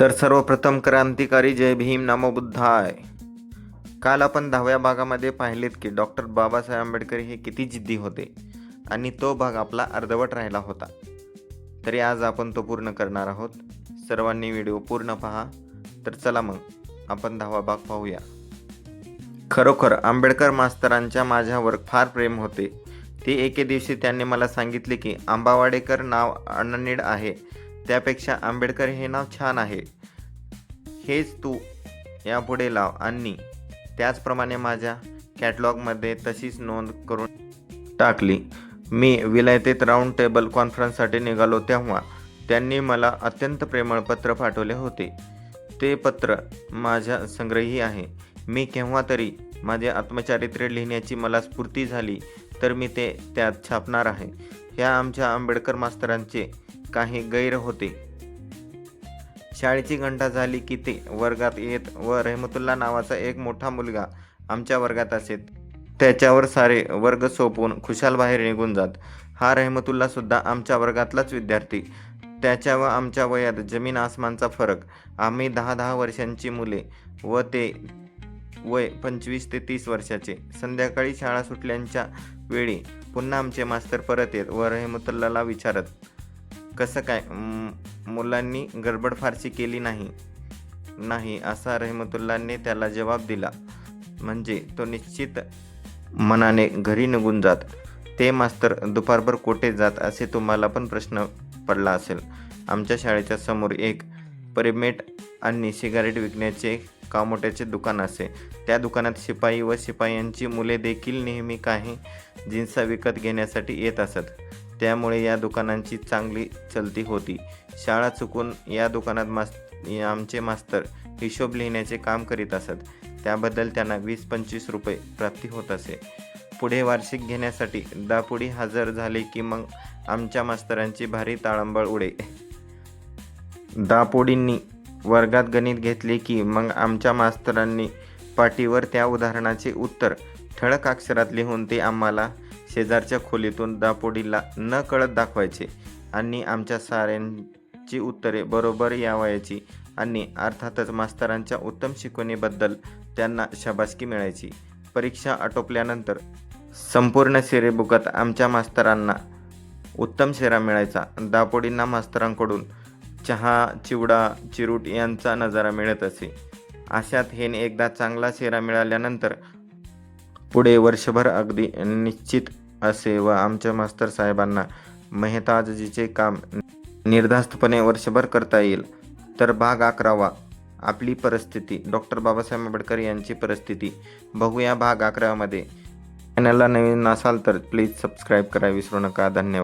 तर सर्वप्रथम क्रांतिकारी जय भीम नमो बुद्धाय. काल आपण दहाव्या भागामध्ये पाहिलेत की डॉक्टर बाबासाहेब आंबेडकर हे किती जिद्दी होते आणि तो भाग आपला अर्धवट राहिला होता. तरी आज आपण तो पूर्ण करणार आहोत. सर्वांनी व्हिडिओ पूर्ण पहा. तर चला मग आपण दहावा भाग पाहूया. खरोखर आंबेडकर मास्तरांच्या माझ्यावर फार प्रेम होते. ते एके दिवशी त्यांनी मला सांगितले की आंबावाडेकर नाव अननीड आहे. त्यापेक्षा आंबेडकर हे नाव छान आहे. हेच तू यापुढे लाव आणि त्याचप्रमाणे माझ्या कॅटलॉगमध्ये तशीच नोंद करून टाकली. मी विलायतेत राऊंड टेबल कॉन्फरन्ससाठी निघालो तेव्हा त्यांनी मला अत्यंत प्रेमळ पत्र पाठवले होते. ते पत्र माझ्या संग्रही आहे. मी केव्हा तरी माझे आत्मचारित्र्य लिहिण्याची मला स्फूर्ती झाली तर मी ते त्यात छापणार आहे. ह्या आमच्या आंबेडकर मास्तरांचे काही गैर होते. शाळेची घंटा झाली की ते वर्गात येत व रहमतुल्ला नावाचा एक मोठा मुलगा आमच्या वर्गात असे त्याच्यावर सारे वर्ग सोपवून खुशाल बाहेर निघून जात. हा रहमतुल्ला सुद्धा आमच्या वर्गातलाच विद्यार्थी. त्याच्या व आमच्या वयात जमीन आसमानचा फरक. आम्ही दहा दहा वर्षांची मुले व ते वय पंचवीस ते तीस वर्षाचे. संध्याकाळी शाळा सुटल्यांच्या वेळी पुन्हा आमचे मास्तर परत येत व रहमतुल्लाला विचारत कसं काय? मुलांनी गडबड फारशी केली नाही. नाही असा रहमतुल्लाने त्याला जवाब दिला. म्हणजे तो निश्चित मनाने घरी निघून जात. ते मास्तर दुपारभर कोठे जात? असे तुम्हाला पण प्रश्न पडला असेल. आमच्या शाळेच्या समोर एक परिमेट आणि सिगारेट विकण्याचे कामोट्याचे दुकान असे. त्या दुकानात शिपाई व शिपायांची मुले देखील नेहमी काही जिन्सा विकत घेण्यासाठी येत असत. त्यामुळे या दुकानांची चांगली चलती होती. शाळा चुकून या दुकानात मास आमचे मास्तर हिशोब लिहिण्याचे काम करीत असत. त्याबद्दल त्यांना वीस पंचवीस रुपये प्राप्ती होत असे. पुढे वार्षिक घेण्यासाठी दापुडी हजर झाले की मग आमच्या मास्तरांची भारी ताळंबळ उडे. दापोडींनी वर्गात गणित घेतले की मग आमच्या मास्तरांनी पाटीवर त्या उदाहरणाचे उत्तर ठळक अक्षरात लिहून ते आम्हाला शेजारच्या खोलीतून दापोडीला न कळत दाखवायचे आणि आमच्या साऱ्यांची उत्तरे बरोबर यावायची आणि अर्थातच मास्तरांच्या उत्तम शिकवणीबद्दल त्यांना शाबासकी मिळायची. परीक्षा आटोपल्यानंतर संपूर्ण शेरेबुकात आमच्या मास्तरांना उत्तम शेरा मिळायचा. दापोडींना मास्तरांकडून चहा चिवडा चिरूट यांचा नजारा मिळत असे. अशात हेन एकदा चांगला शेरा मिळाल्यानंतर पुढे वर्षभर अगदी निश्चित असे व आमच्या मास्तर साहेबांना मेहताजीचे काम निर्धास्तपणे वर्षभर करता येईल. तर भाग अकरावा आपली परिस्थिती. डॉक्टर बाबासाहेब आंबेडकर यांची परिस्थिती. बघूया भाग अकरामध्ये. चॅनलला नवीन असाल तर प्लीज सबस्क्राईब करा विसरू नका. धन्यवाद.